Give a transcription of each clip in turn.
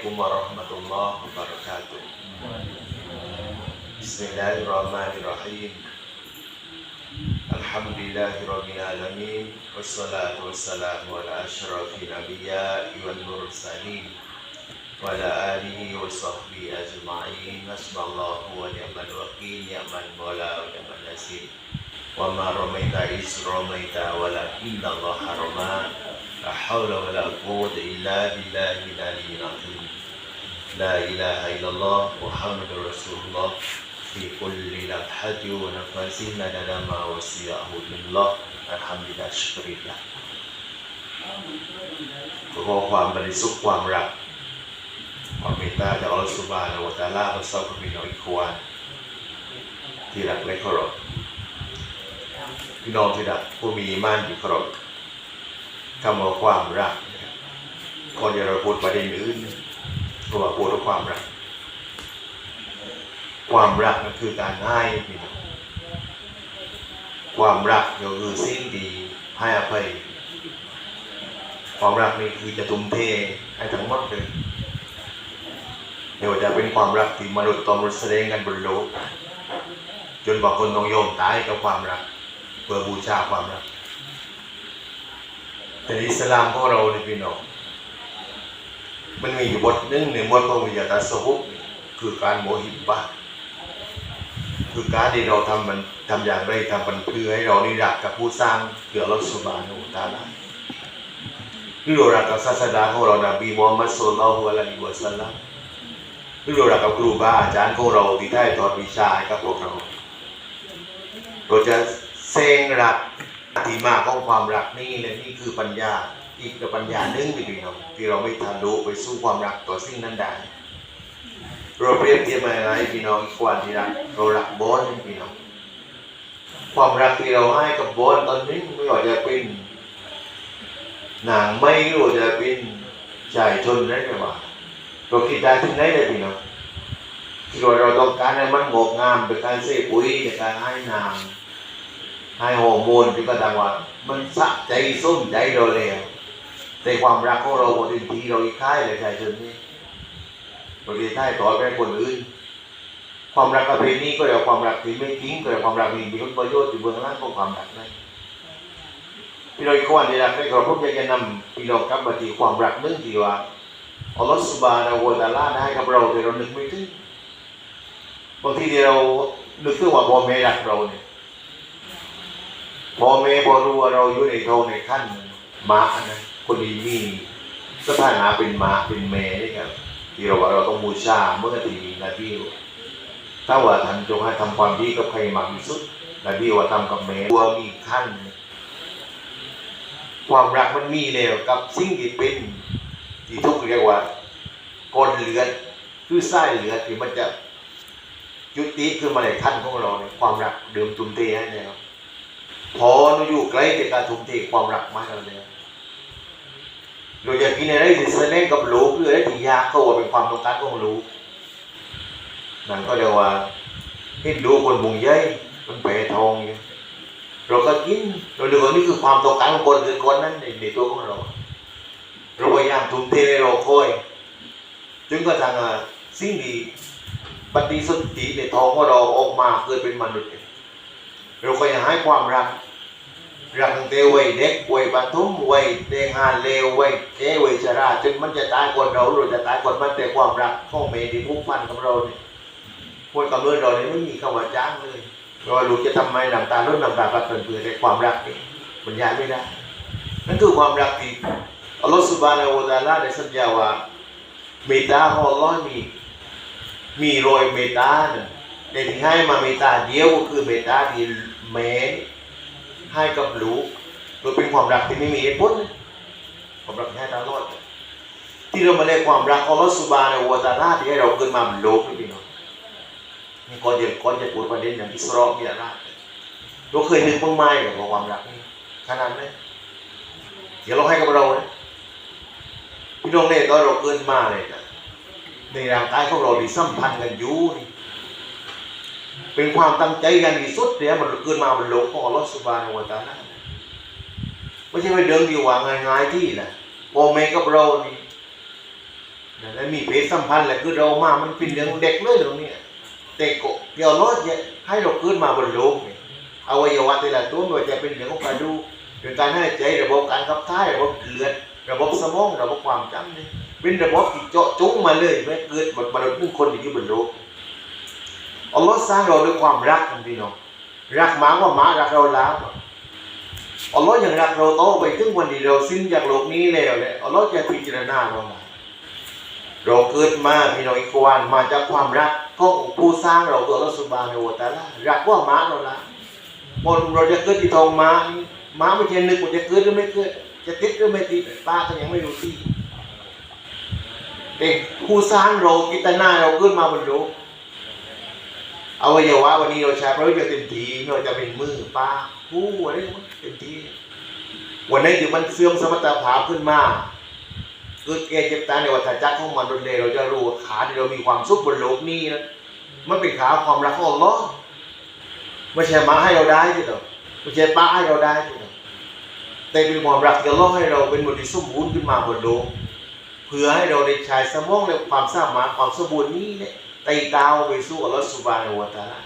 عليكم ورحمة الله وبركاته. بسم الله الرحمن الرحيم. الحمد لله رب العالمين والصلاة والسلام على أشرف الأنبياء والمرسلين وعلى آله وصحبه أجمعين. حسب الله ونعم الوكيل نعم المولى ونعم النصير. وما رميت إذ رميت ولكن الله رمى. لا حول ولا قوة إلا بالله العلي العظيم. لا إله إلا الله محمد رسول الله في كل لمحة ونفس لنا ما وسعه الله الحمد لله شكر لله ขอความบริสุทธิ์ความรักความเมตตาจากอัลลอฮฺสุบฮานะฮูวะตะอาลาพระเจ้าพระบิดาอิควานที่รักและเคารพพี่น้องที่รักผู้มีอีมานที่เคารพคำว่าความรักนะครับก่อนจะเราพูดประเด็นอื่น ก็ว่าพูดถึงความรัก ความรักนั่นคือการให้พี่น้องความรักก็คือสิ่งดีให้อภัยความรักนี่คือจะทุ่มเทให้ทั้งหมดเลยไม่ว่าจะเป็นความรักที่มนุษย์ตอมแสดงกันบนโลก จนบางคนต้องยมตายกับความรักเพื่อบูชาความรักแต่อิสลามของเราเนี่ยพี่น้อง มันมีอยู่บทหนึ่งในหมวดพระวิญญาณสหุคือการโมหิบะคือการที่เราทำมันทำอย่างไรทำมันเพื่อให้เรานี่รักกับผู้สร้างเกี่ยวกับสุบานุตาลาหรือเรารักกับศาสดาของเรานบีมุฮัมมัดสุลลัลลอฮุอะลัยฮิวะสัลลัมหรือเรารักกับครูบาอาจารย์ของเราที่ได้ทอดวิชาให้กับพวกเราเราจะเซงรักที่มาของความรักนี่เลยนี่คือปัญญา อีกปัญญาหนึ่งที่พี่น้องที่เราไม่ทะลุไปสู้ความรักต่อสิ่งนั้นได้เราเปรียบเทียบมาอะไรพี่น้องอีกความที่รักเรารักบอลพี่น้องความรักที่เราให้กับบอลตอนนี้ไม่ว่าจะเป็นหนังไม่รู้จะเป็นชายชนได้ไหมว่าเราคิดได้ถึงไหนเลยพี่น้องที่เราเราต้องการให้มันงอกงามเป็นการเสพปุ๋ยในการให้น้ำให้ฮอร์โมนที่ก็ต่างว่า มันสะใจส้มใจเราแล้ว แต่ความรักของเราบางทีเราอีกค่ายเลยชายชนนี่บางทีค่ายต่อไปคนอื่น ความรักประเภทนี้ก็เรียกว่าความรักที่ไม่ทิ้งก็เรียกความรักที่มีผลประโยชน์อยู่เบื้องล่างของความรักนั้นพี่น้องอีกคนที่รักในกรอบผมอยากจะนำพี่น้องกลับมาที่ความรักนึงที่ว่าอัลลอฮฺสุบานะฮูวะตาลาได้ให้กับเราแต่เรานึกไม่ถึงบางทีที่เรานึกถึงว่าพ่อแม่รักเราเนี่ยพอแม่พอรู้ว่าเราอยู่ในท้องในขั้นม้านะ คนนี้มีสถานะเป็นม้าเป็นแม่นี่ครับที่เราว่าเราต้องบูชาเมื่อที่มีนาบีถ้าว่าท่านจงให้ทำความดีกับใครมากที่สุดนาบีว่าทำกับแม่ตัวมีขั้นความรักมันมีแล้วกับสิ่งที่เป็นที่ทุกเรียกว่าก้นเลือดคือไส้เลือดที่มันจะยุติขึ้นมาในขั้นของเราเนี่ยความรักเดิมตุนเตให้เนี่ยครับพอเราอยู่ใกล้แต่การทุ่มเทความรักมากเราเนี่ย เราอยากกินอะไรที่แสดงกับลูกหรืออะไรที่ยากก็ว่าเป็นความต้องการของลูกนั่นก็เรียกว่าเห็นดูคนบุงใหญ่มันแปรทองอยู่เราก็กินเราดูว่านี่คือความต้องการของคนคือคนนั้นในในตัวของเรา เราพยายามทุ่มเทเราคอยจนกระทั่งสิ่งที่ปฏิสนธิในท้องของเราออกมาเกิดเป็นมนุษย์ เราก็ยังให้ความรัก รังแต่วัยเด็กวัยปฐมวัยแดงหานเลววัยแก่วัยชราจนมันจะตายก่อนเราเราจะตายก่อนมันแต่ความรักข้องเมที่พุ่งพันกับเราเนี่ยคนกับเมื่อเราเนี่ยไม่มีคำว่าจ้างเลยเราลูกจะทำไมหน้ำตาล้นน้ำตาปัดเปื่อยแต่ความรักนี่มันยายไม่ได้นั่นคือความรักที่อัลลอฮฺสุบานาอูตาลาได้สัญญาว่าเมตตาของอัลลอฮ์มีมีรอยเมตตาเนี่ยแต่ที่ให้มาเมตตาเดียวก็คือเมตตาที่แม้ ให้กับลูกโดยเป็นความรักที่ไม่มีเหตุผลความรักที่ให้ตลอดที่เรามาเรียกความรักของอัลลอฮฺสุบานะฮูวตาลาที่ให้เราเกิดมาบนโลกนี่พี่น้องนี่ก่อนจะก่อนจะพูดประเด็นอย่างอิสรอมีอะไรเราเคยนึกบ้างไหมกับความรักนี่ขนาดไหนเดี๋ยวเราให้กับเรานะพี่น้องเนี่ยตอนเราเกิดมาเลยนะในร่างกายของเราที่สัมพันธ์กันอยู่นี่ เป็นความตั้งใจกันที่สุดเนี่ยมันเกิดมาบนโลกของอัลลอฮฺสุบานะฮูวตาลาไม่ใช่ไปเดินดีว่าง่ายๆที่นะพ่อแม่กับเรานี่แล้วมีเพศสัมพันธ์แหละคือเรามามันเป็นเรื่องเด็กเลยตรงเนี้ยแต่กเกี่ยวรอดเนี่ยให้เราเกิดมาบนโลกเนี่ยอวัยวะแต่ละตัวม่ว่าจะเป็นเรื่องของกระดูกเรื่องการหายใจระบบการขับถ่ายระบบเลือดระบบสมองระบบความจำเนี่ยเป็นระบบที่เจาะจงมาเลยไม่เกิดบนมนุษย์หนึ่งคนอยู่บนโลก อัลลอฮ์สร้างเราด้วยความรักพี่น้องรักหมาว่าหมารักเราแล้วอัลลอฮ์ยังรักเราโตไปถึงวันที่เราสิ้นจากโลกนี้แล้วเนี่ยอัลลอฮ์จะพิจารณาเราใหมเราเกิดมาพี่น้องอีกวันมาจากความรักของผู้สร้างเราตัวเราสุบานโวตาละรักว่าหมาเราละบนเราจะเกิดที่ทองม้านี่ม้าไม่ใช่นึกว่าจะเกิดหรือไม่เกิดจะติดหรือไม่ติดป้าก็ยังไม่รู้ที่แต่ผู้สร้างเรากิตนาเราเกิดมาบนโลก อาไว้อย่าว่าวันนี้เราใช้พระวิญญาณเต็มทีไม่ว่าจะเป็นมือป้าผู้อะไรเต็มทีวันนี้ถึงมันเสื่อมสมรรถภาพขึ้นมาเกิดแก่เจ็บตายในวัฏจักรของมันุษย์เลยเราจะรู้ขาที่เรามีความสุขบนโลกนี้นะมันเป็นขาความรักของอัลลอฮ์ไม่ใช่มาให้เราได้ที่เดียวไม่ใช่ป้าให้เราได้ที่เดียวแต่เป็นความรักที่อัลลอฮ์ให้เราเป็นมนุษย์ที่สมบูรณ์ขึ้นมาบนโลกเพื่อให้เราได้ใช้สมองและความสามารถความสมบูรณ์นี้เนี่ย ไต่ดาวไปสู่อัลลอฮ์สุบานอวตาลา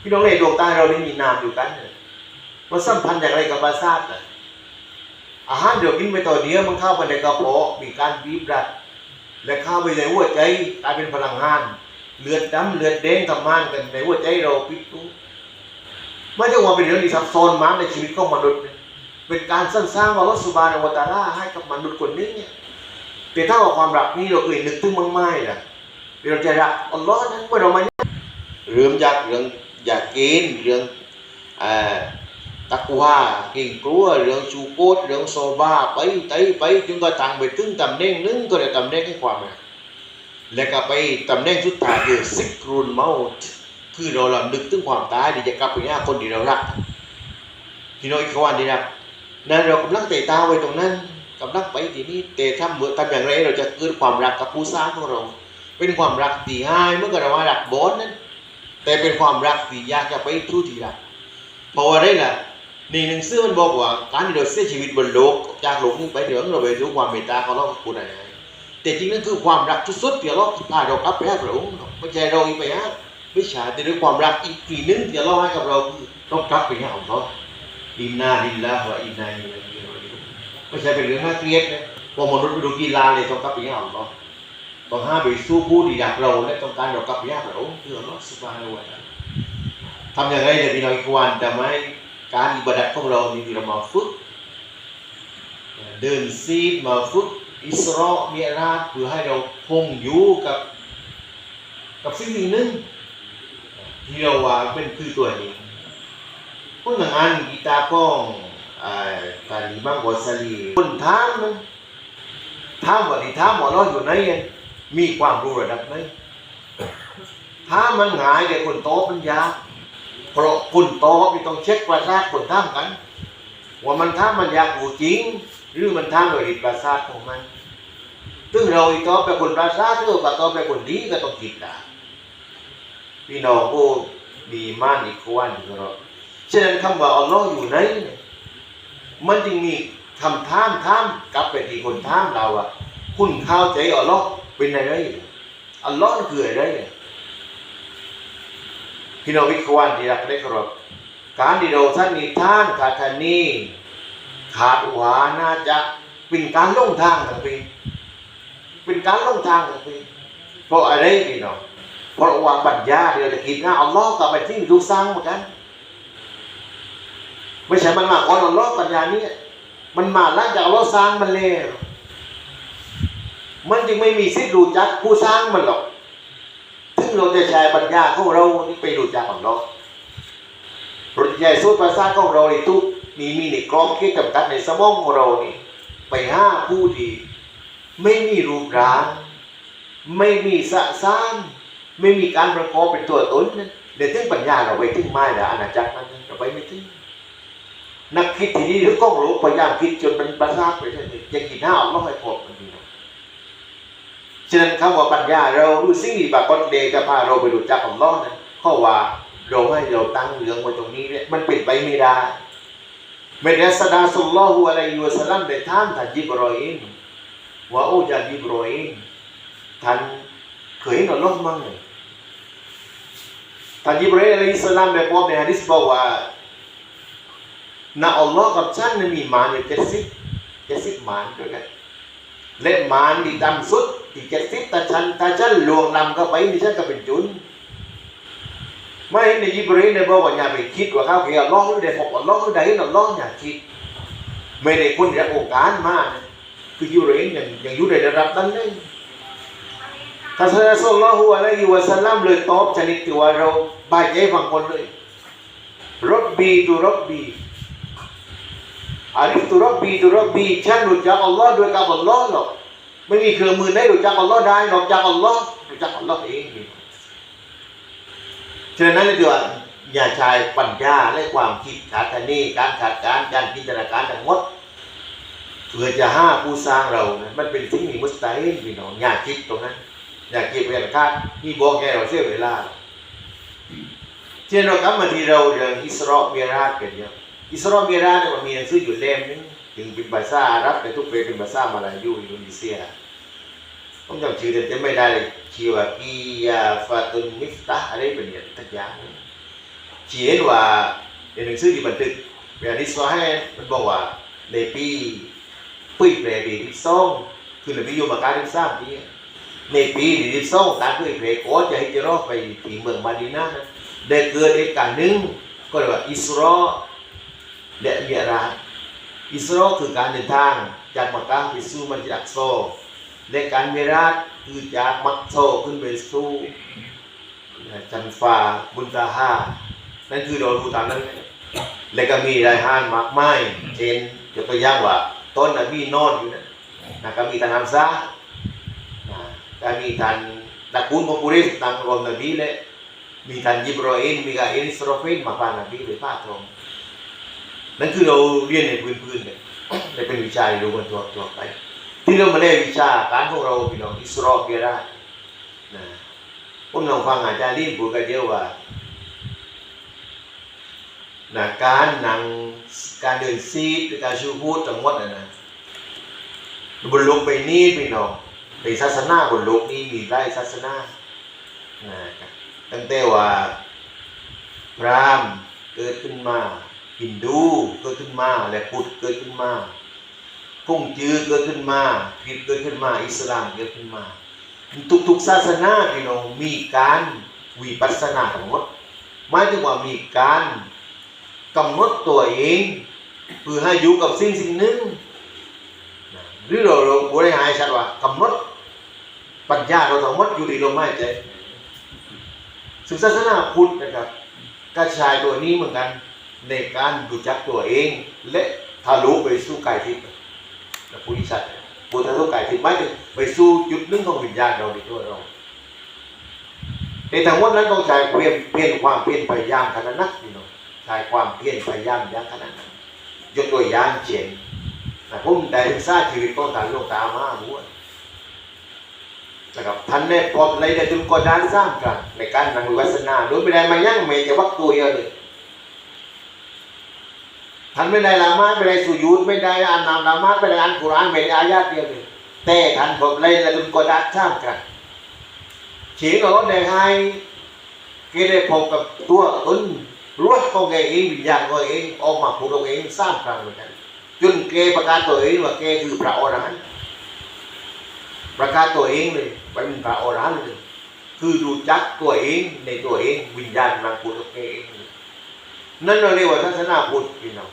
พี่น้องในดวงตาเราได้มีนามอยู่กันเนี่ยมันสัมพันธ์อย่างไรกับประสาทน่ะอาหารเดี๋ยวกินไปต่อเดียมันเข้าไปในกระเพาะมีการบีบรัด และเข้าไปในหัวใจกลายเป็นพลังงาน เลือดดำเลือดแดงทำงานกันในหัวใจเราพิจุไม่ใช่ว่าเป็นเรื่องที่ซับซ้อนมากในชีวิตของมนุษย์ เป็นการสร้างสร้างวาลสุบานอวตาราให้กับมนุษย์คนนี้เนี่ยเป็นเท่ากับความรักนี่เราเคยนึกถึงมั้งไหมล่ะ เราจะรักอัลลอฮ์นั้นเมื่อเรามาเรื่องจากเรื่องอยากกินเรื่องตักว่าเก่งกลัวเรื่องชูโกดเรื่องโซบาไปไตไปจึงก็ต่างไปถึงตำแหน่งหนึงก็ได้ตำแหน่งให้ความรักแล้วก็ไปตำแหน่งสุดท้ายคือซิกรุนเมาต์คือเราลำลึกถึงความตายที่จะกลับไปหาคนที่เรารักพี่น้องอีกวันดีนะนั่นเรากำลังเตะตาไว้ตรงนั้นกำลังไปที่นี่แต่ทำเหมือนทำอย่างไรเราจะเกิดความรักกับผู้สร้างของเรา เป็นความรักที่ให้เมื่อกี้เราว่ารักบอสนั้น แต่เป็นความรักที่อยากจะไปทู่ที่รักเพราะว่าได้ล่ะนี่หนังสือมันบอกว่าการที่เราเสียชีวิตบนโลกจากโลกนี้ไปเดี๋ยวเราไปรู้ความเมตตาของเราคุณอะไรแต่จริงนั่นคือความรักที่สุดที่เราพาเรากลับไปหาพระองค์ไม่ใช่เราอีกไปหาไม่ใช่แต่ด้วยความรักอีกทีนึงที่เราให้กับเราต้องกลับไปหาของเขาอินนาลิลลาฮ์วะอินนาอิลัยฮิราจิอูนไม่ใช่เป็นเรื่องน่าเกลียดนะพอมนุษย์ไปดูกีฬาเลยต้องกลับไปหาของเขา ต้องห้าไปสู้ผู้ที่อยากเราและต้องการเรากับไปหาพระองค์คืออัสุบานะฮูวะตะอาทำอย่างไรเดี๋ยวพี่น้องอีกวันจะไม่การอิบาดัตของเรานี่ที่เรามาฝึก เดินซีดมาฝึกอิสราเมียราเพื่อให้เราคงอยู่กับ กับสิ่งหนึ่งที่เราว่าเป็นคือตัวนี้พวกหนังอันกีตาร์ก้องอ่าการนี้บ้างกอสลีคนถามมันถามว่าที่ถามว่าเราอยู่ไหนอะ มีความรู้ระดับไหนถ้ามันง่ายแต่คนโตปัญญาเพราะคุณโตพี่ต้องเช็คประสาทคนท่ามกัน ว่ามันท่ามันอยากหูจริง หรือมันท่ามโดยประสาทของมันซึ่งเราอีกต่อไปคนประสาทหรือว่าต่อไปคนดีก็ต้องคิดได้พี่น้องผู้มีม่านอีกวันของเราฉะนั้นคำว่าอัลลอฮ์อยู่ไหนมันจึงมีคำท่ามท่ามกลับไปที่คนท่ามเราอะคุณเข้าใจอัลลอฮ์ เป็นอะไรอัลลอฮ์คืออะไรพี่น้องวิควานที่รักได้คารพการที่เราท่านนิทานขาดทานนี้ขาดหวาน่าจะเป็นการล่งทางทั้งปีเป็นการล่งทางทั้งปีเพราะอะไรพี่น้องเพราะว่าปัญญาเดียวจะคิดนะอัลลอฮ์กับไปที่ดูสร้างเหมือนกัน ไม่ใช่มันมาก่อนอัลลอฮ์ปัญญานี้มันมาหลังจากอัลลอฮ์สร้างมันแล้ว มันจึงไม่มีสิทธิ์รู้จักผู้สร้างมันหรอกซึ่งเราจะใช้ปัญญาของเรานี่ไปรู้จักของเราเราจะใช้สูตรภาษาของเราในทุกมีมีในกรอบคิดจำกัดในสมองของเรานี่ไปห้าผู้ที่ไม่มีรูปร่าง ไม่มีสะสารไม่มีการประกอบเป็นตัวตนนั้นเดี๋ยวถึงปัญญาเราไปถึงไม่ละอาณาจักรนั้นเราไปไม่ถึงนักคิดที่นี่หรือกล้องโลกพยายามคิดจนมันประสาทไปเลยยังกินห้าออกมาให้พบมันดีนะ ฉะนั้นคำว่าปัญญาเรารู้สิ่งที่ปรากฏเดจะพาเราไปรู้จักของล้อนั้นข้อว่าเราให้เราตั้งเรื่องไว้ตรงนี้เนี่ยมันเป็นไปไม่ได้เมื่อสดาสุลลอฮุอะลัยฮิวะสัลลัมได้ถามท่านยิบรอฮิมว่าโอ้จานยิบรอฮิมท่านเคยเห็นอัลลอฮ์มั้งยท่านยิบรีอะลัยฮิสสลามได้พบในฮะดิษบอกว่านะอัลลอฮ์กับฉันนั้นมีมารอยู่เจ็ดสิบเจ็ดสิบมารด้วยกันและมารที่ต่ำสุด ที่เจ็ดสิบต่ฉันถ้าฉันลวงนำเข้าไปนี่ฉันก็เป็นจุนไม่เห็นในยิบรีได้บอกว่าอย่าไปคิดว่าเขาเกี่ยวลลอฮ์หรือได้พบอัลลอฮ์หรือได้เห็นอัลลออย่าคิด ไม่ได้คนจากอการมานะคือยิบรียังยังยู่ในระดับนั้นเลยท่านศาสนาละฮุอะลัยฮิวะสลัมเลยตอบชนิดที่ว่าเราบายใจบางคนเลยรับบีตุรับบีอาริฟตุรับบีตุรับบีฉันรู้จักอัลลอฮ์ด้วยกับอัลลอฮ์หรอ ไม่มีเครื่องมือไหนรู้จักอัลลอฮ์ได้นอกจากอัลลอฮ์รู้จักอัลลอฮ์เองนี่ฉะนั้นเลยคือว่าอย่าใช้ปัญญาและความคิดขาดคะเนการขาดการการจินตนาการทั้งหมดเพื่อจะห้าผู้สร้างเรานะมันเป็นสิ่งที่มุสตาฮิลพี่น้องอย่าคิดตรงนั้นอยากเก็บเงินคาดนี่บอกแกเราเสียเวลาเช่นเรากลับมาที่เราเรื่องอิสราเอลเมราชกันเนี่ยอิสราเอลเมราชเนี่ยมันมีหนังสืออยู่เล่มนึงถึงเป็นภาษาอาหรับแต่ทุกเพลงเป็นภาษามาลายูอินโดนีเซีย ผมจำชื่อเต็มๆไม่ได้เลยชื่อว่ากิยาฟาตุนมิฟตาอะไรเป็นอย่างทักอย่างเขียนว่าในหนังสือที่บันทึกเป็นอันที่สให้มันบอกว่าในปีปุ้ยแปรปีที่สองคือในปีโยมการที่สามปีในปีที่สองการเผยแพร่ขอจะให้เจรอไปที่เมืองมาดีนานะได้เกิดเหตุการณ์หนึ่งก็เรียกว่าอิสราและเมียราอิสราคือการเดินทางจากมักกะไปสู่มัสยิดอักซอ และการเมราคือจากมักโซขึ้นไปสู่จันฟาบุนตาฮานั่นคือเราดูตามนั้น และก็มีรายหานมากมายเช่นยกตัวอย่างว่า ต้นนบีนอนอยู่นะนะก็มีตานัมซา kami tan takun populis tang rom nabi le mi tan Jibril มีกาเอนสโรฟินมาพานาบีไปพาตรงนั่นคือเราเรียนในพื้นๆเนี่ยได้เป็นวิชาที่รู้กันตัวตัวไป ที่เรามาเรียนวิชาการของเราพี่น้องอิสรอเกียได้นะผมลองฟังอาจารย์ลินพูดกันเดียวว่านะการนั่งการเดินซีดหรือการชูพูดทั้งหมดนะนะบนโลงไปนี่พี่น้องในศาสนาบนโลกนี้มีหลายศาสนานะตั้งแต่ว่าพราหมณ์เกิดขึ้นมาฮินดูเกิดขึ้นมาและพุทธเกิดขึ้นมา พุ่งจือเกิดขึ้นมาคริสต์เกิดขึ้นมา อิสลามเกิดขึ้นมา ทุกๆศาสนาพี่น้องมีการวิปัสสนาทั้งหมดหมายถึงว่ามีการกำหนดตัวเองเพื่อให้อยู่กับสิ่งสิ่งหนึ่งหรือเราเราบริหารชัดว่ากำหนดปัญญาเราทั้งหมดอยู่ในลมหายใจศึกศาสนาพุทธนะครับก็ใช้ตัวนี้เหมือนกันในการรู้จักตัวเอง และทะลุไปสู่กายทิพย์ นะผู้ที่ชัดผู้ทะลุกายทิพย์ไม่ถึงไปสู่จุดหนึ่งของวิญญาณเราในตัวเราในทั้งหมดนั้นต้องใช้เพียรเพียรความเพียรพยายามขนาดนั้นพี่น้องใช้ความเพียรพยายามอย่างขนาดนั้นยกตัวอย่างเช่นนะผมได้ศึกษาชีวิตของท่านหลวงตามาบวชนะครับท่านได้พบอะไรได้ถึงกอดานสร้างกันในการนั่งวิปัสสนาโดยไม่ได้มายั่งไม่จะวักตัวเดียวเลย ท่านไม่ได้ละมาดไม่ได้สุญูดไม่ได้อ่านนามละมาดไม่ได้อ่านกุรานไม่ได้อายาตเดียวเลยแต่ท่านพบอะไรได้ถึงกดานสร้างกันเฉียงเราได้ให้เกได้พบกับตัวตนรวดของเองวิญญาณของเองออกมาพูดของเองสร้างครั้งเหมือนกันจนแกประกาศตัวเองว่าแกคือพระอรหันต์ประกาศตัวเองเลยว่าเป็นพระอรหันต์เลยคือรู้จักตัวเองในตัวเองวิญญาณนางพูดกับแกเองนั่นเราเรียกว่าทัศนาพุทธพี่น้อง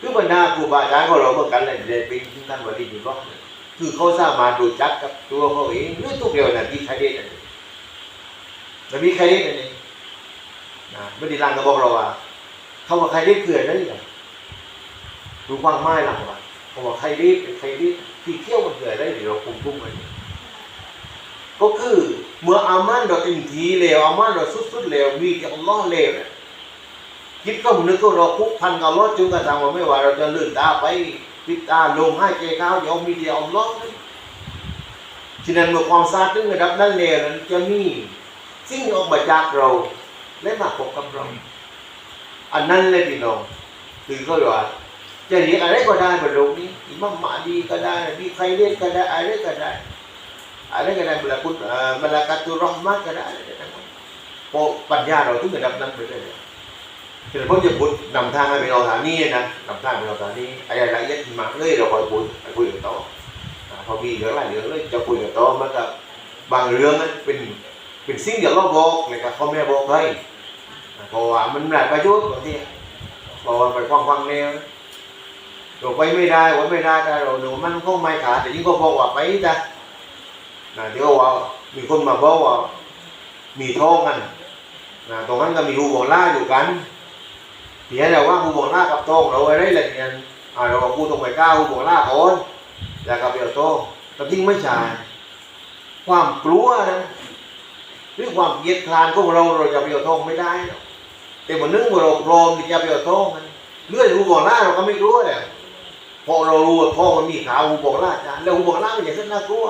คือบรรดาครูบาอาจารย์ของเราเหมือนกันเลยเรียนเป็นที่ท่านวลีอยู่รอบเลยคือเขาสามารถรู้จักกับตัวเขาเองหรือทุกเดียวนะที่ใครเด็ดอันนี้มันมีใครเด็ดอันนี้นะไม่ได้รังก็บอกเราว่าเขาว่าใครเด็ดคืออะไรเนี่ยรู้ความหมายหลังว่าเขาบอกใครรีบใครรีบที่เที่ยวมันเกิดได้เดี๋ยวเราคุมทุ่มกันก็คือเมื่ออามันเราเต็มทีเลวอามันเราสุดๆเลวมีแต่อัลลอฮ์เลวเนี่ย คิดก็นึกก็เราคุกพันกับอัลลอฮ์จนกระทั่งว่าไม่ว่าเราจะลื่นตาไปปิดตาลงให้ใจเขายอมมีแต่อัลลอฮ์เลยฉะนั้นเมื่อความซาถึงระดับนั้นเลวนั้นจะมีสิ่งออกมาจากเราและมาพบกับเรา อันนั้นเลยพี่น้องคือก็ว่าจะเรียกอะไรก็ได้บนโลกนี้อิมัมมาดีก็ได้มีใครเรียกก็ได้อะไรก็ได้อะไรก็ได้เวลาคุณเอ่อเวลากาตุรอห์มะก็ได้นะครับพอปัญญาเราถึงระดับนั้นไปเลย เดี๋ยวผมจะพูดนำทางให้ไปเราฐานนี้นะนำทางไปเราฐานนี้อะไรละเอียดมากเลยเราคอยคุยคุยกับโต๊ะอ่าพอมีเรื่องอะไรเรื่องเลยจะคุยกับโต๊ะมันก็บางเรื่องนั้นเป็นเป็นสิ่งเดียวเราบอกเลยครับพ่อแม่บอกให้เพราะว่ามันหลายประโยชน์บางทีเพราะว่าไปฟังฟังๆแนวเราไปไม่ได้ไว้ไม่ได้แต่เราหนูมันก็ไม่ขาดแต่ยิ่งก็บอกว่าไปจ้ะนะที่เขาว่ามีคนมาบอกว่ามีท้องกันนะตรงนั้นก็มีหูบอกล่าอยู่กัน ทีนี้เราว่าหูบอกล่ากับท้งเราไว้ได้เลยเนี่ยอ่าเราบอกกูตรงไปก้าวหูบอกล่าก่อนแล้วก็เปียวโตองแต่จริงไม่ใช่ความกลัวนะหรือความเกลียดคลานของเราเราจะเปียวโตองไม่ได้ แต่มันนึกว่าเราพร้อมที่จะเปียวโตองเลื่อยหูบอกล่าเราก็ไม่กลัวเลยพอเรารู้ว่าพ่อมันมีขาหูบอกล่าจานแล้วหูบอกล่ามันอย่างเช่นน่ากลัว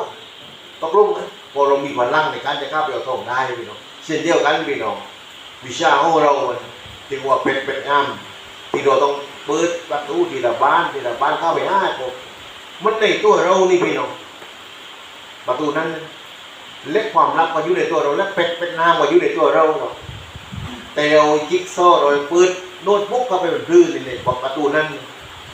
ตกลงไหมพอเรามีพลังในการจะข้าไปเอาทองได้พี่น้องเช่นเดียวกันพี่น้องวิชาของเรามัน ถึงว่าเป็นเป็นงามที่เราต้องเปิดประตูทีละบ้านทีละบ้านเข้าไปห้าคนมันในตัวเรานี่พี่น้องประตูนั้น เล็กความลับมาอยู่ในตัวเรา และเป็ดเป็นน้ำมาอยู่ในตัวเราเนาะแต่เราจิ๊กซอเราเปิดโน้ตบุ๊กเข้าไปเป็นพื้นในประตูนั้น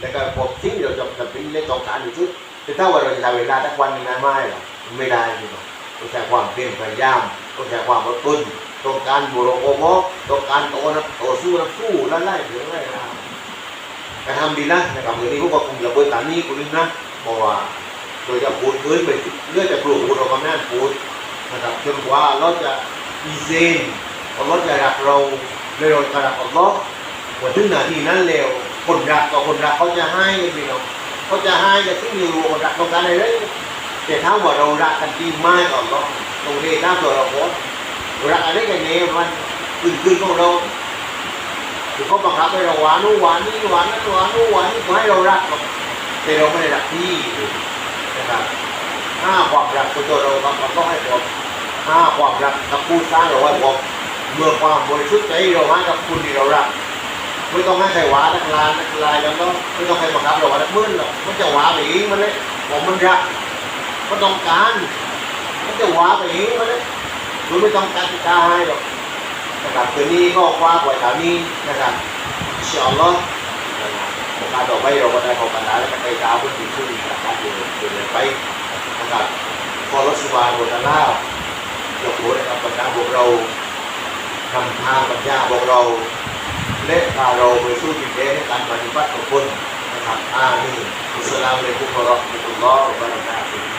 แล้วก็พวกสิ่งเราจะจะเป็นเล่นต้องการอยู่ชุดแต่ถ้าว่าเราจะทำเวลาสักวันนึ่งนั้นไม่หรอกไม่ได้พี่น้องต้องใช้ความเพียรพยายามต้องใช้ความอดทน ต้องการบุรุษโอโมต้องการโตนะต่อสู้นะสู้แล้วไล่เดี๋ยวไล่นะแต่ทำดีนะนะครับวันนี้พวกเราคงจะเปิดตามนี้คุณนึงนะเพราะว่าโดยจะพูดพื้นไปเรื่อยแต่ปลูกพูดเราก็ไม่น่าพูดนะครับจนกว่าเราจะอีเซนเราจะรักเราและเราจะรักอัลลอฮ์วันถึงนาทีนั้นแล้วคนรักกับคนรักเขาจะให้พี่น้องเขาจะให้แต่ที่มีคนรักต้องการอะไรเลยแต่ถ้าว่าเรารักกันจริงไมากก่อนเนาะตรงนี้ถ้าตัวเราโพส รักอะไรกันเนี่ยมันคืนคืนของเราคือเขาบังคับให้เราหวานนู้นหวานนี่หวานนั่นหวานนู้นหวานนี่ให้เรารักแต่เราไม่ได้รักที่นะครับห้าความรักของตัวเราครับมันต้องให้ผมห้าความรักกับผู้สร้างเราไว้ผมเมื่อความบริสุทธิ์ใจเราให้กับคุณที่เรารักไม่ต้องให้ใครหวานักลายนักลายแล้วก็ไม่ต้องให้บังคับเราว่านักมื่นหรอกมันจะหวาไปเองมันเลยผมมันรักมันต้องการมันจะหวาไปเองมันเลย มันไม่ต้องการจะให้หรอกนะครับคืนนี้ก็คว้าไว้แถวนี้นะครับอินชาอัลลอฮ์นะครับผมการต่อไปเราก็ได้ขอกันแล้วก็ได้ดาวพุทธิขึ้นนะครับอยู่อยู่เลยไปนะครับพอรถสวาบทล่ายกหัวนะครับบรรดาพวกเรานำทางปัญญาพวกเราและพาเราไปสู่ดินแดนในการปฏิบัติของคนนะครับอามีนอัสลามุอะลัยกุมวะเราะห์มะตุลลอฮ์บะเราะกาตุฮ์